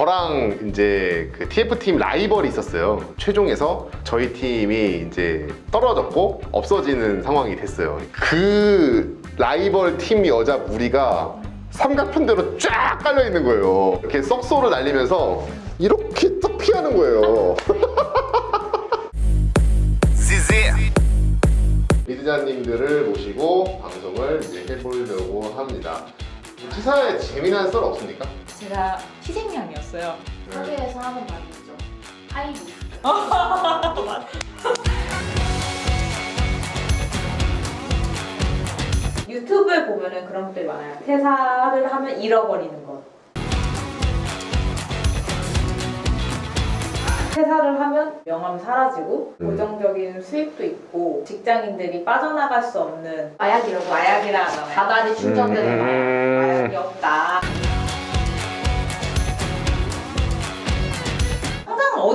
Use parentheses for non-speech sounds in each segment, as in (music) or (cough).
저랑 이제 그 TF팀 라이벌이 있었어요. 최종에서 저희 팀이 이제 떨어졌고 없어지는 상황이 됐어요. 그 라이벌 팀 여자 무리가 삼각편대로 쫙 깔려 있는 거예요. 이렇게 썩소를 날리면서 이렇게 딱 피하는 거예요. (laughs) 미드자님들을 모시고 방송을 이제 해보려고 합니다. 기사에 재미난 썰 없습니까? 제가 희생양이었어요. 사회에서 하는 말이 있죠. 하이리스크. 유튜브에 보면은 그런 것들이 많아요. 퇴사를 하면 잃어버리는 것. 퇴사를 하면 명함 사라지고 음. 고정적인 수입도 있고 직장인들이 빠져나갈 수 없는 마약이라고. 마약이라 하잖아요. 바다리 충전되는 마약. 음. 마약이 없다.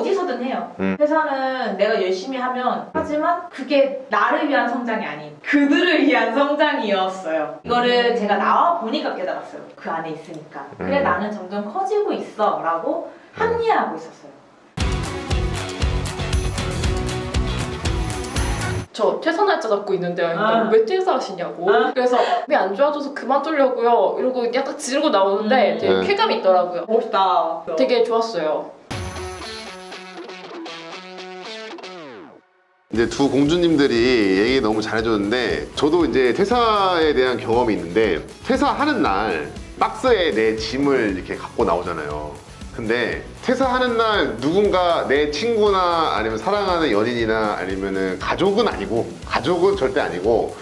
어디서든 해요. 음. 회사는 내가 열심히 하면 하지만 그게 나를 위한 성장이 아닌 그들을 위한 성장이었어요. 이거를 제가 나와 보니까 깨달았어요. 그 안에 있으니까. 그래 음. 나는 점점 커지고 있어 라고 합리화하고 있었어요. 저 퇴사 날짜 잡고 있는데요. 아. 왜 퇴사하시냐고. 아. 그래서 왜안 좋아져서 그만두려고요. 이러고 약간 지르고 나오는데 음. 되게 네. 쾌감이 있더라고요. 멋있다. 되게 좋았어요. 이제 두 공주님들이 얘기 너무 잘해줬는데 저도 이제 퇴사에 대한 경험이 있는데 퇴사하는 날 박스에 내 짐을 이렇게 갖고 나오잖아요. 근데 퇴사하는 날 누군가 내 친구나 아니면 사랑하는 연인이나 아니면은 가족은 아니고 가족은 절대 아니고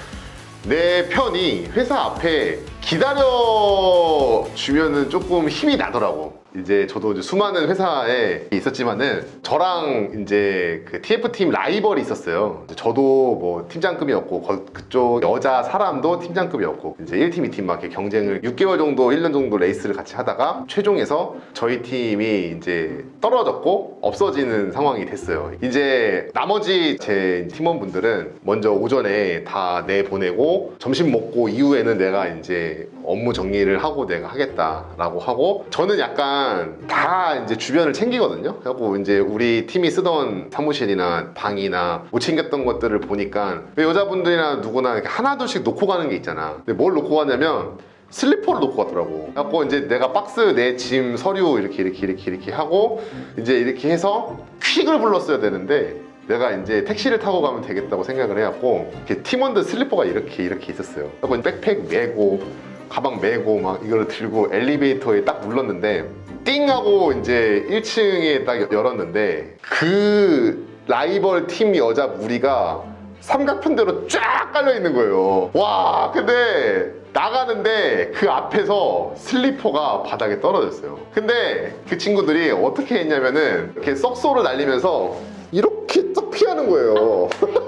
내 편이 회사 앞에 기다려 주면은 조금 힘이 나더라고. 이제 저도 이제 수많은 회사에 있었지만은 저랑 이제 그 TF팀 라이벌이 있었어요. 저도 뭐 팀장급이었고 거- 그쪽 여자 사람도 팀장급이었고 이제 1팀, 2팀 막 이렇게 경쟁을 6개월 정도, 1년 정도 레이스를 같이 하다가 최종에서 저희 팀이 이제 떨어졌고 없어지는 상황이 됐어요. 이제 나머지 제 팀원분들은 먼저 오전에 다 내보내고 점심 먹고 이후에는 내가 이제 업무 정리를 하고 내가 하겠다라고 하고 저는 약간 다 이제 주변을 챙기거든요. 그래갖고 이제 우리 팀이 쓰던 사무실이나 방이나 못 챙겼던 것들을 보니까 왜 여자분들이나 누구나 하나둘씩 놓고 가는 게 있잖아. 근데 뭘 놓고 가냐면 슬리퍼를 놓고 갔더라고. 그래갖고 이제 내가 박스 내 짐 서류 이렇게 이렇게 이렇게 이렇게 하고 이제 이렇게 해서 퀵을 불렀어야 되는데 내가 이제 택시를 타고 가면 되겠다고 생각을 해갖고 팀원들 슬리퍼가 이렇게 이렇게 있었어요. 그래갖고 백팩 메고 가방 메고 막 이거를 들고 엘리베이터에 딱 눌렀는데 띵 하고 이제 1층에 딱 열었는데 그 라이벌 팀 여자 무리가 삼각편대로 쫙 깔려 있는 거예요. 와, 근데 나가는데 그 앞에서 슬리퍼가 바닥에 떨어졌어요. 근데 그 친구들이 어떻게 했냐면은 이렇게 썩소를 날리면서 이렇게 딱 피하는 거예요. (laughs)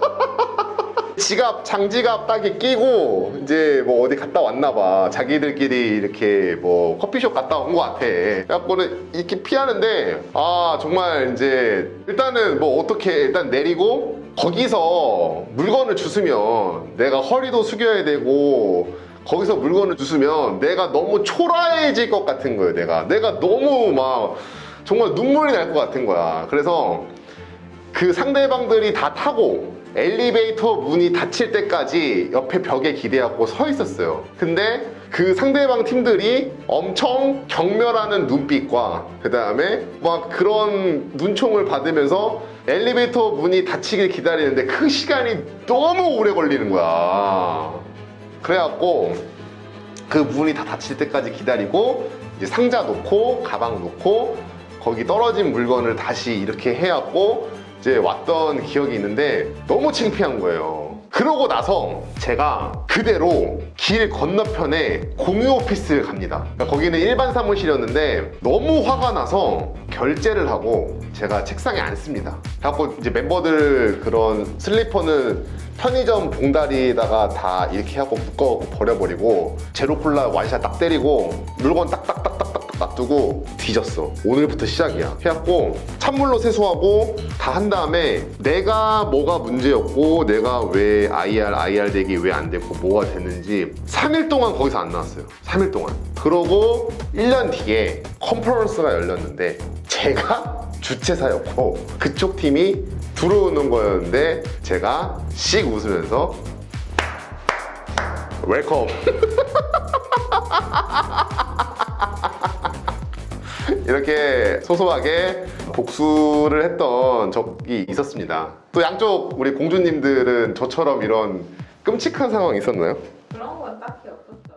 지갑, 장지갑 딱이 끼고 이제 뭐 어디 갔다 왔나 봐. 자기들끼리 이렇게 뭐 커피숍 갔다 온 것 같아. 그래갖고는 이렇게 피하는데 아 정말 이제 일단은 뭐 어떻게 일단 내리고 거기서 물건을 주스면 내가 허리도 숙여야 되고 거기서 물건을 주스면 내가 너무 초라해질 것 같은 거예요. 내가 내가 너무 막 정말 눈물이 날 것 같은 거야. 그래서 그 상대방들이 다 타고 엘리베이터 문이 닫힐 때까지 옆에 벽에 기대갖고 서 있었어요. 근데 그 상대방 팀들이 엄청 경멸하는 눈빛과 그 다음에 막 그런 눈총을 받으면서 엘리베이터 문이 닫히길 기다리는데 그 시간이 너무 오래 걸리는 거야. 그래갖고 그 문이 다 닫힐 때까지 기다리고 이제 상자 놓고 가방 놓고 거기 떨어진 물건을 다시 이렇게 해갖고 이제 왔던 기억이 있는데 너무 창피한 거예요. 그러고 나서 제가 그대로 길 건너편에 공유 오피스 갑니다. 그러니까 거기는 일반 사무실이었는데 너무 화가 나서 결제를 하고 제가 책상에 앉습니다. 그래갖고 이제 멤버들 그런 슬리퍼는 편의점 봉다리에다가 다 이렇게 하고 묶어 버려버리고 제로콜라 완샷 딱 때리고 물건 딱딱딱딱딱 놔두고 뒤졌어. 오늘부터 시작이야. 해갖고 찬물로 세수하고 다 한 다음에 내가 뭐가 문제였고 내가 왜 IR, IR 대기 왜 안 됐고 뭐가 됐는지 3일 동안 거기서 안 나왔어요. 3일 동안. 그러고 1년 뒤에 컨퍼런스가 열렸는데 제가 주최사였고 그쪽 팀이 들어오는 거였는데 제가 씩 웃으면서 웰컴 (laughs) 이렇게 소소하게 복수를 했던 적이 있었습니다. 또 양쪽 우리 공주님들은 저처럼 이런 끔찍한 상황이 있었나요? 그런 건 딱히 없었죠.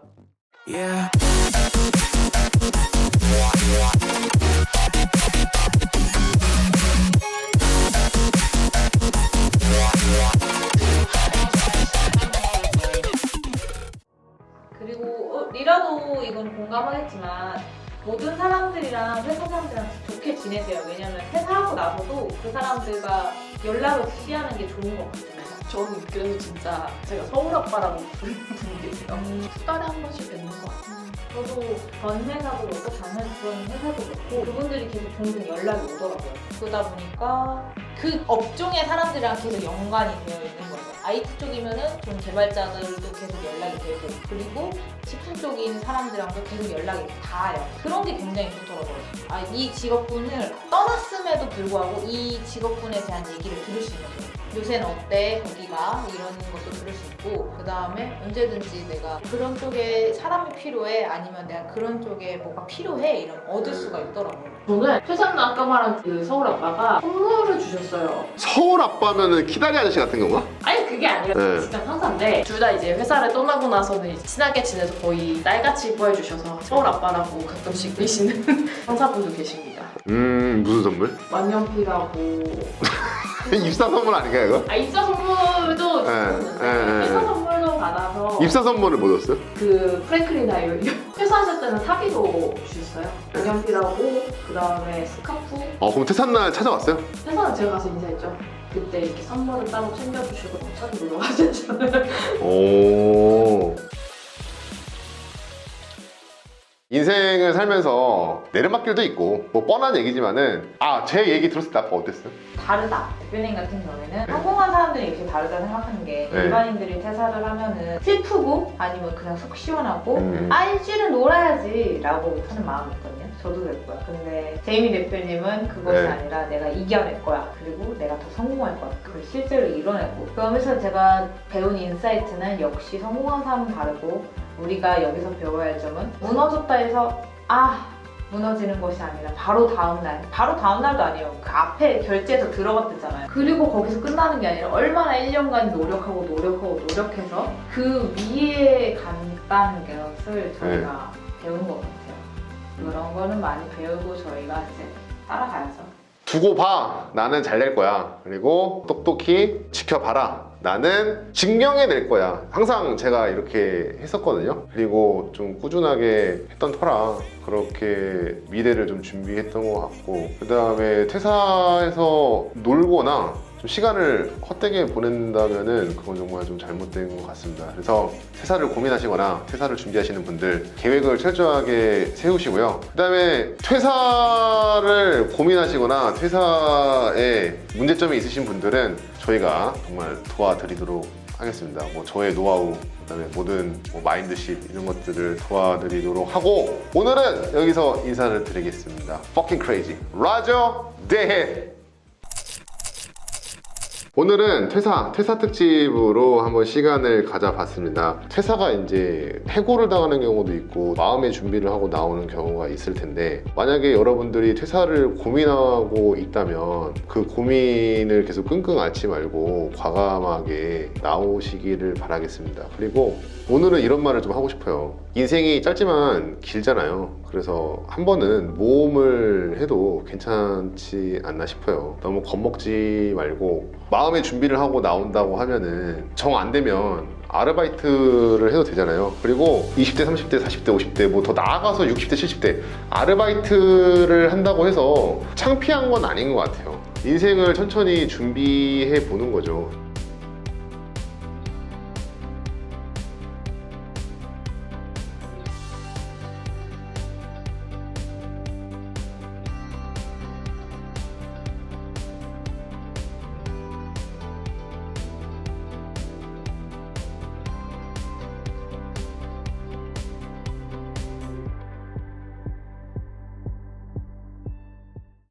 그리고 어, 리라도 이건 공감하겠지만 모든 사람들이랑 회사 사람들이랑 좋게 지내세요. 왜냐면 퇴사하고 나서도 그 사람들과 연락을 취하는 게 좋은 것 같아요. 저는 그래서 진짜 제가 서울 아빠라고 부르는 분이 계세요. 두 달에 한 번씩 뵙는 것 같아요. 저도 전 회사도 그렇고 전 회사도 그렇고 그분들이 계속 종종 연락이 오더라고요. 그러다 보니까 그 업종의 사람들이랑 계속 연관이 되어 있는. IT 쪽이면은 좀 개발자들도 계속 연락이 되고 그리고 식품 쪽인 사람들이랑도 계속 연락이 닿아요. 그런 게 굉장히 좋더라고요. 아, 이 직업군을 떠났음에도 불구하고 이 직업군에 대한 얘기를 들을 수 있는 거예요. 요새는 어때? 거기가 이런 것도 들을 수 있고 그 다음에 언제든지 내가 그런 쪽에 사람이 필요해 아니면 내가 그런 쪽에 뭐가 필요해 이런 얻을 수가 있더라고요. 저는 퇴사는 아까 말한 그 서울 아빠가 선물을 주셨어요. 서울 아빠면은 키다리 아저씨 같은 건가? 아니 그게 아니라 네. 진짜 상사인데 둘 다 이제 회사를 떠나고 나서는 이제 친하게 지내서 거의 딸같이 이뻐해주셔서 서울 아빠라고 가끔씩 계시는 (laughs) 상사분도 계십니다. 음 무슨 선물? 만년필하고 (laughs) 입사 선물 아닌가 이거? 아 입사 선물도 네, 회사 네. 선물도 받아서 입사 선물을 뭐 줬어요? 그 프랭클린 아이오 퇴사하실 때는 사비도 주셨어요. 만년필하고 그 다음에 스카프 어 그럼 퇴사날 찾아왔어요? 회사는 제가 가서 인사했죠. 그때 이렇게 선물을 따로 챙겨주시고 놀러 가셨잖아요. (laughs) 오. 인생을 살면서 내리막길도 있고 뭐 뻔한 얘기지만은 아 제 얘기 들었을 때 아빠 어땠어요? 다르다. 대표님 같은 경우에는 성공한 사람들이 이렇게 다르다 생각하는 게 네. 일반인들이 퇴사를 하면은 슬프고 아니면 그냥 속 시원하고 음. 아 일주일은 놀아야지 라고 하는 마음이 있거든요. 저도 그랬고요. 근데 제이미 대표님은 그것이 네. 아니라 내가 이겨낼 거야. 그리고 내가 더 성공할 거야. 그걸 실제로 이뤄내고 그러면서 제가 배운 인사이트는 역시 성공한 사람은 다르고 우리가 여기서 배워야 할 점은 무너졌다 해서 아 무너지는 것이 아니라 바로 다음날 바로 다음날도 아니에요. 그 앞에 결제해서 들어갔댔잖아요. 그리고 거기서 끝나는 게 아니라 얼마나 1년간 노력하고 노력하고 노력해서 그 위에 간다는 것을 저희가 배운 것 같아요. 그런 거는 많이 배우고 저희가 이제 따라가야죠. 두고 봐. 나는 잘 될 거야. 그리고 똑똑히 지켜봐라 나는 증명해 낼 거야 항상 제가 이렇게 했었거든요 그리고 좀 꾸준하게 했던 터라 그렇게 미래를 좀 준비했던 것 같고 그 다음에 퇴사해서 놀거나 좀 시간을 헛되게 보낸다면은 그건 정말 좀 잘못된 것 같습니다. 그래서 퇴사를 고민하시거나 퇴사를 준비하시는 분들 계획을 철저하게 세우시고요. 그다음에 퇴사를 고민하시거나 퇴사에 문제점이 있으신 분들은 저희가 정말 도와드리도록 하겠습니다. 뭐 저의 노하우, 그다음에 모든 뭐 마인드십 이런 것들을 도와드리도록 하고 오늘은 여기서 인사를 드리겠습니다. Fucking crazy. 라저 데헤. 오늘은 퇴사, 퇴사 특집으로 한번 시간을 가져봤습니다. 퇴사가 이제 해고를 당하는 경우도 있고 마음의 준비를 하고 나오는 경우가 있을 텐데 만약에 여러분들이 퇴사를 고민하고 있다면 그 고민을 계속 끙끙 앓지 말고 과감하게 나오시기를 바라겠습니다. 그리고 오늘은 이런 말을 좀 하고 싶어요. 인생이 짧지만 길잖아요. 그래서 한 번은 모험을 해도 괜찮지 않나 싶어요. 너무 겁먹지 말고 마음의 준비를 하고 나온다고 하면은 정 안 되면 아르바이트를 해도 되잖아요. 그리고 20대, 30대, 40대, 50대 뭐 더 나아가서 60대, 70대 아르바이트를 한다고 해서 창피한 건 아닌 것 같아요. 인생을 천천히 준비해 보는 거죠.